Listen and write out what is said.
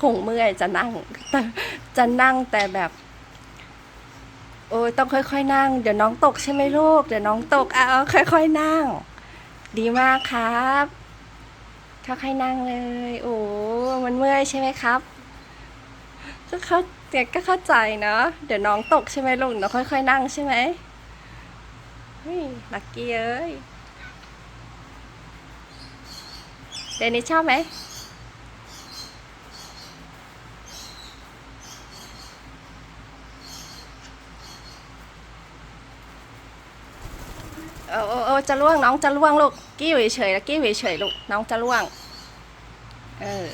คงเมื่อยจะนั่งจะนั่งแต่แบบ โอ้ยต้องค่อยๆ นั่ง เดี๋ยวน้องตกใช่ไหมลูก เดี๋ยวน้องตกเอาค่อยๆนั่ง ดีมากครับค่อยๆนั่งเลย โอ้มันเมื่อยใช่ไหมครับ ก็เข้าเด็กก็เข้าใจเนาะเดี๋ยวน้องตกใช่ไหมลูกเดี๋ยวค่อยๆนั่งใช่ไหมเฮ้ยลักกี้เอ้ยเดนนี่ชอบไหม เออเออเออจะล่วงน้องจะล่วงลูก กี้อยู่เฉยๆแล้วกี้อยู่เฉยๆลูกน้องจะล่วง เออ